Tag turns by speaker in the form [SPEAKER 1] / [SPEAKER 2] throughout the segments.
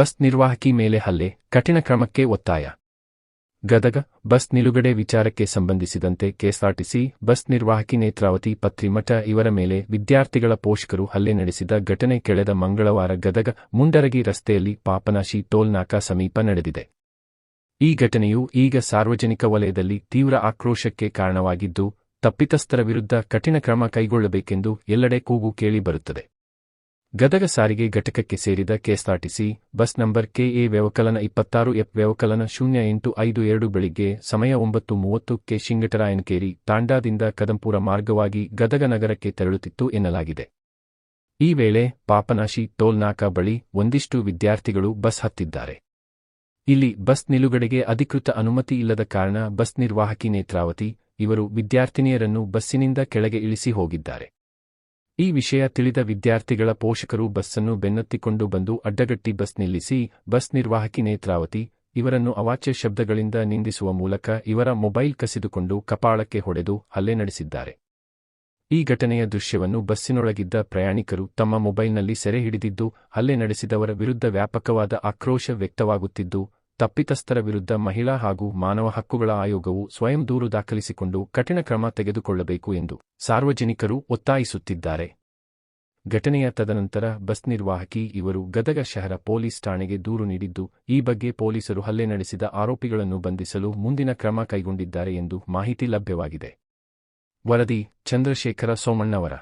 [SPEAKER 1] Bus ನಿರ್ವಾಹಕಿ ಮೇಲೆ ಹಲ್ಲೆ, ಕಠಿಣ ಕ್ರಮಕ್ಕೆ ಒತ್ತಾಯ. ಗದಗ, ಬಸ್ ನಿಲುಗಡೆ ವಿಚಾರಕ್ಕೆ ಸಂಬಂಧಿಸಿದಂತೆ ಕೆಎಸ್ಆರ್ಟಿಸಿ ಬಸ್ ನಿರ್ವಾಹಕಿ ನೇತ್ರಾವತಿ ಪತ್ರಿಮಠ ಇವರ ಮೇಲೆ ವಿದ್ಯಾರ್ಥಿಗಳ ಪೋಷಕರು ಹಲ್ಲೆ ನಡೆಸಿದ ಘಟನೆ ಕೆಳೆದ ಮಂಗಳವಾರ ಗದಗ, ಮುಂಡರಗಿ ರಸ್ತೆಯಲ್ಲಿ ಪಾಪನಾಶಿ ಟೋಲ್ನಾಕಾ ಸಮೀಪ ನಡೆದಿದೆ. ಈ ಘಟನೆಯು ಈಗ ಸಾರ್ವಜನಿಕ ವಲಯದಲ್ಲಿ ತೀವ್ರ ಆಕ್ರೋಶಕ್ಕೆ ಕಾರಣವಾಗಿದ್ದು, ತಪ್ಪಿತಸ್ಥರ ವಿರುದ್ಧ ಕಠಿಣ ಕ್ರಮ ಕೈಗೊಳ್ಳಬೇಕೆಂದು ಎಲ್ಲೆಡೆ ಕೂಗು ಕೇಳಿಬರುತ್ತದೆ ಗದಗ ಸಾರಿಗೆ ಘಟಕಕ್ಕೆ ಸೇರಿದ ಕೆಎಸ್ಆರ್ಟಿಸಿ ಬಸ್ ನಂಬರ್ ಕೆಎ ವ್ಯವಕಲನ ಇಪ್ಪತ್ತಾರು ಎಫ್ ವ್ಯವಕಲನ ಶೂನ್ಯ ಎಂಟು ಐದು ಎರಡು ಬೆಳಿಗ್ಗೆ ಸಮಯ ಒಂಬತ್ತು ಮೂವತ್ತಕ್ಕೆ ಶಿಂಗಟರಾಯನಕೇರಿ ತಾಂಡಾದಿಂದ ಕದಂಪುರ ಮಾರ್ಗವಾಗಿ ಗದಗ ನಗರಕ್ಕೆ ತೆರಳುತ್ತಿತ್ತು ಎನ್ನಲಾಗಿದೆ. ಈ ವೇಳೆ ಪಾಪನಾಶಿ ಟೋಲ್ನಾಕಾ ಬಳಿ ಒಂದಿಷ್ಟು ವಿದ್ಯಾರ್ಥಿಗಳು ಬಸ್ ಹತ್ತಿದ್ದಾರೆ. ಇಲ್ಲಿ ಬಸ್ ನಿಲುಗಡೆಗೆ ಅಧಿಕೃತ ಅನುಮತಿ ಇಲ್ಲದ ಕಾರಣ ಬಸ್ ನಿರ್ವಾಹಕಿ ನೇತ್ರಾವತಿ ಇವರು ವಿದ್ಯಾರ್ಥಿನಿಯರನ್ನು ಬಸ್ಸಿನಿಂದ ಕೆಳಗೆ ಇಳಿಸಿ ಹೋಗಿದ್ದಾರೆ. ಈ ವಿಷಯ ತಿಳಿದ ವಿದ್ಯಾರ್ಥಿಗಳ ಪೋಷಕರು ಬಸ್ಸನ್ನು ಬೆನ್ನತ್ತಿಕೊಂಡು ಬಂದು ಅಡ್ಡಗಟ್ಟಿ ಬಸ್ ನಿಲ್ಲಿಸಿ, ಬಸ್ ನಿರ್ವಾಹಕಿ ನೇತ್ರಾವತಿ, ಇವರನ್ನು ಅವಾಚ್ಯ ಶಬ್ದಗಳಿಂದ ನಿಂದಿಸುವ ಮೂಲಕ ಇವರ ಮೊಬೈಲ್ ಕಸಿದುಕೊಂಡು ಕಪಾಳಕ್ಕೆ ಹೊಡೆದು ಹಲ್ಲೆ ನಡೆಸಿದ್ದಾರೆ. ಈ ಘಟನೆಯ ದೃಶ್ಯವನ್ನು ಬಸ್ಸಿನೊಳಗಿದ್ದ ಪ್ರಯಾಣಿಕರು ತಮ್ಮ ಮೊಬೈಲ್ನಲ್ಲಿ ಸೆರೆ ಹಿಡಿದಿದ್ದು, ಹಲ್ಲೆ ನಡೆಸಿದವರ ವಿರುದ್ಧ ವ್ಯಾಪಕವಾದ ಆಕ್ರೋಶ ವ್ಯಕ್ತವಾಗುತ್ತಿದ್ದು ತಪ್ಪಿತಸ್ಥರ ವಿರುದ್ಧ ಮಹಿಳಾ ಹಾಗೂ ಮಾನವ ಹಕ್ಕುಗಳ ಆಯೋಗವು ಸ್ವಯಂ ದೂರು ದಾಖಲಿಸಿಕೊಂಡು ಕಠಿಣ ಕ್ರಮ ತೆಗೆದುಕೊಳ್ಳಬೇಕು ಎಂದು ಸಾರ್ವಜನಿಕರು ಒತ್ತಾಯಿಸುತ್ತಿದ್ದಾರೆ ಘಟನೆಯ ತದನಂತರ ಬಸ್ ನಿರ್ವಾಹಕಿ ಇವರು ಗದಗ ಶಹರ ಪೊಲೀಸ್ ಠಾಣೆಗೆ ದೂರು ನೀಡಿದ್ದು ಈ ಬಗ್ಗೆ ಪೊಲೀಸರು ಹಲ್ಲೆ ನಡೆಸಿದ ಆರೋಪಿಗಳನ್ನು ಬಂಧಿಸಲು ಮುಂದಿನ ಕ್ರಮ ಕೈಗೊಂಡಿದ್ದಾರೆ ಎಂದು ಮಾಹಿತಿ ಲಭ್ಯವಾಗಿದೆ ವರದಿ ಚಂದ್ರಶೇಖರ ಸೋಮಣ್ಣವರ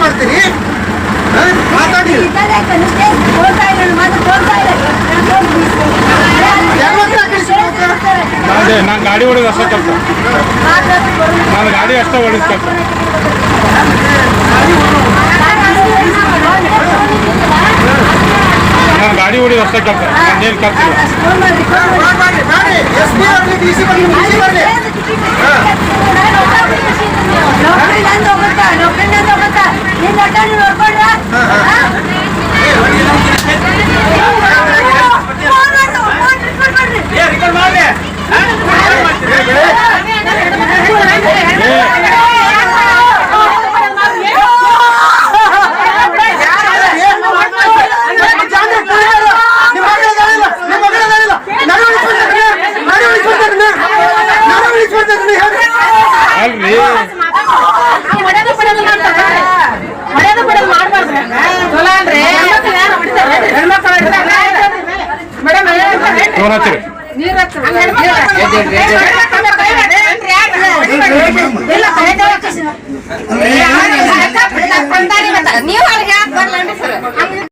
[SPEAKER 2] ಮಾಡ್ತೀರಿ ಹಾ? ಮಾತಾಡಿ.
[SPEAKER 3] ತೋರ್ತಾ ಇಲ್ಲ ಮಕ್ಕಳು ಮಾತು ತೋರ್ತಾ ಇಲ್ಲ
[SPEAKER 2] ಯಾರ್ ಮಕ್ಳು ಹತ್ತಿಸ್ಕೊಂಬರ್ತಾರೆ?
[SPEAKER 4] ಅದೇ ನಾನು ಗಾಡಿ ಹೊಡೆದು ಅಷ್ಟೇ ಕೆಲಸ. ನಾನು ಗಾಡಿ ಅಷ್ಟೇ ನಾನು ಹೊಡಿದು ಅಷ್ಟೇ ಕೆಲಸ ನಿನ್ನ
[SPEAKER 3] ಅಡ್ಡ ನೀನು ನೋಡ್ಕೊಂಡ್ರ
[SPEAKER 4] ಅಲ್ರಿ
[SPEAKER 3] ಇವನ ಹಚ್ಚಿರಿ ನೀವು ಅವ್ರಿಗೆ
[SPEAKER 4] ಯಾಕೆ ಬರಲ್ಲ
[SPEAKER 3] ಸರ್